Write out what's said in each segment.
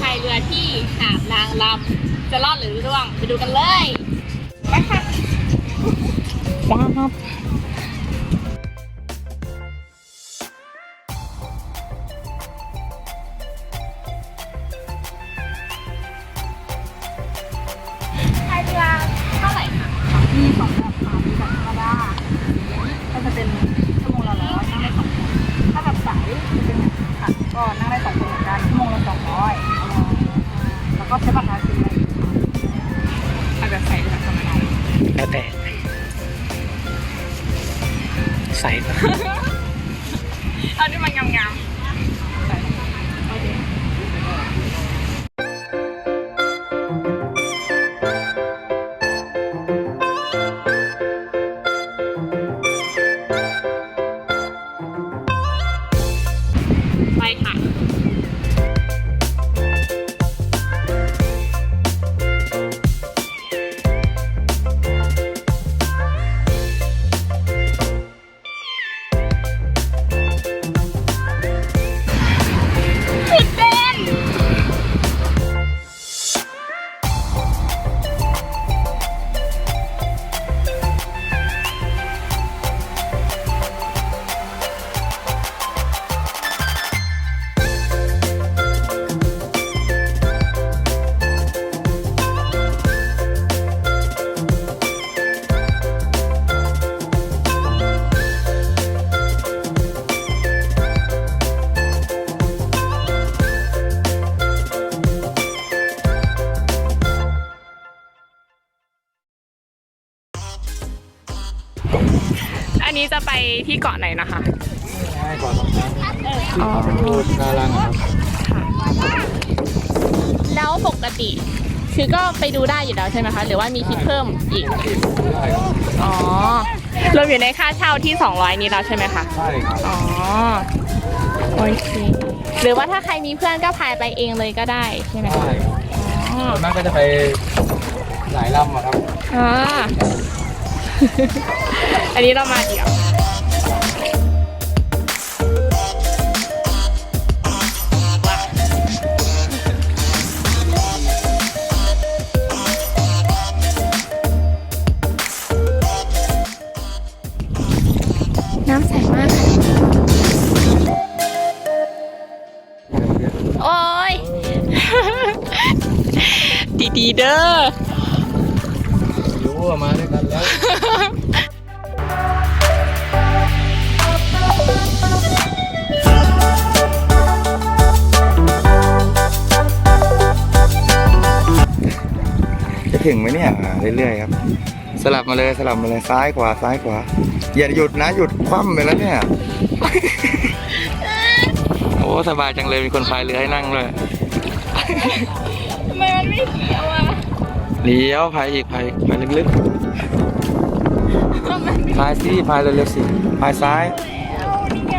พายเรือที่หาดนางลำจะรอดหรือร่วงไปดูกันเลยไปค่ะป้าบพายเรือเท่าไหร่คะมีสอง แล้วแต่ใส่ปะเอาที่มันงามๆไปค่ะ อันนี้จะไปที่เกาะไหนนะคะง่ายกว่าสองชั้นดูน่ารักครับแล้วปกติ คือก็ไปดูได้อยู่แล้วใช่ไหมคะ หรือว่ามีคิดเพิ่มอีก ได้ครับอ๋อ รวมอยู่ในค่าเช่าที่ 200 นี้แล้วใช่ไหมคะ ใช่ครับ อ๋อ โอเค หรือว่าถ้าใครมีเพื่อนก็พายไปเองเลยก็ได้ใช่ไหมคะใช่อ๋อส่วนมากก็จะไปหลายลำอะครับ อ่า อันนี้เรามาเดี่ยวน้ำใสมากค่ะโอ้ย ดีๆเด้อ รู้ว่ามาด้วยกันแล้ว จะถึงไหมเนี่ยอ่าเรื่อยๆครับ สลับมาเลยสลับมาเลยซ้ายขวาซ้ายขวาอย่าหยุดนะหยุดคว่ำไปแล้วเนี่ย โอ้สบายจังเลยมีคนพายเรือให้นั่งเลย ทำไมมันไม่เขียวอะ เลี้ยวพายอีกพายพายลึกทำไมไม่ๆพายสิพายเร็วๆสิพายซ้ายเอานี่ไง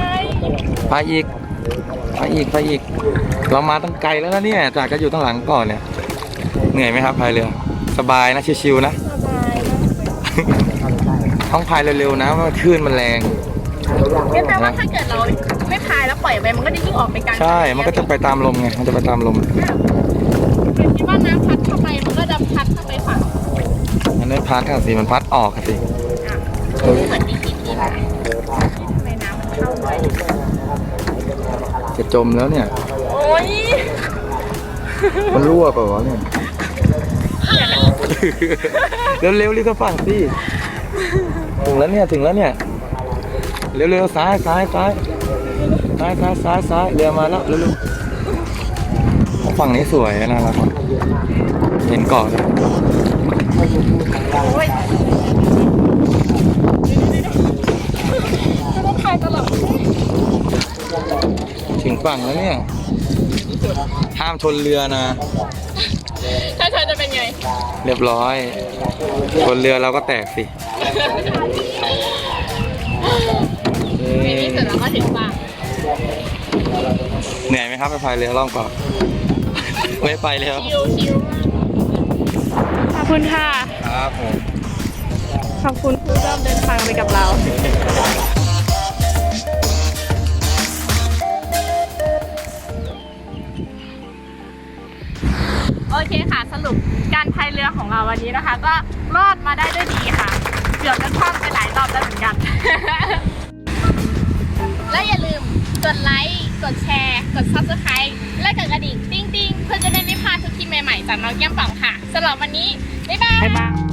พายอีกพายอีกพายอีก เรามาตั้งไกลแล้วนะเนี่ยจากจะอยู่ตั้งหลังก่อนเนี่ย เหนื่อยไหมครับพายเรือ สบายนะชิวๆนะสบายมากต้องพายเร็วๆนะเพราะว่าคลื่นมันแรงงั้นแปลว่าถ้าเกิดเราไม่พายแล้วปล่อยไปมันก็จะยิ่งออกไปกลางใช่ มันก็จะไปตามลมไง มันจะไปตามลมเห็นที่ ว่าน้ำพัดเข้าไปมันก็จะพัดเข้าไปฝั่งมันไม่พัดอะสิมันพัดออกอะสิไม่เหมือนที่คิดนี่นะทำไมน้ำมันเข้าไปจะจมแล้วเนี่ย โอ้ยมันรั่วเปล่าวะเนี่ยเร็วๆรีบเข้าฝั่งสิถึงแล้วเนี่ยถึงแล้วเนี่ยเร็วๆซ้ายซ้ายซ้ายซ้ายซ้ายซ้ายซ้ายเรือมาแล้วเร็วๆ ฝั่งนี้สวยนะนะครับเห็นเกาะแล้วโอ้ยจะต้องพายตลอดถึงฝั่งแล้วเนี่ย ห้ามชนเรือนะ ถ้าเธอจะเป็นไง เรียบร้อย ชนเรือเราก็แตกสิในที่สุดเราก็ถึงฝั่งเหนื่อยไหมครับไปพายเรือล่องเกาะ ไม่ไปแล้ว ขอบคุณค่ะ ครับผม ขอบคุณผู้ร่วมเดินทางไปกับเรา โอเคค่ะสรุปการพายเรือของเราวันนี้นะคะ ก็รอดมาได้ด้วยดีค่ะ เกือบจะคว่ำไปหลายรอบแล้วเหมือนกัน และอย่าลืมกดไลค์ กดแชร์ กด subscribe และกดกระดิ่งติ้ง ใหม่จากน้องแก้มป่องค่ะสำหรับวันนี้บ๊ายบาย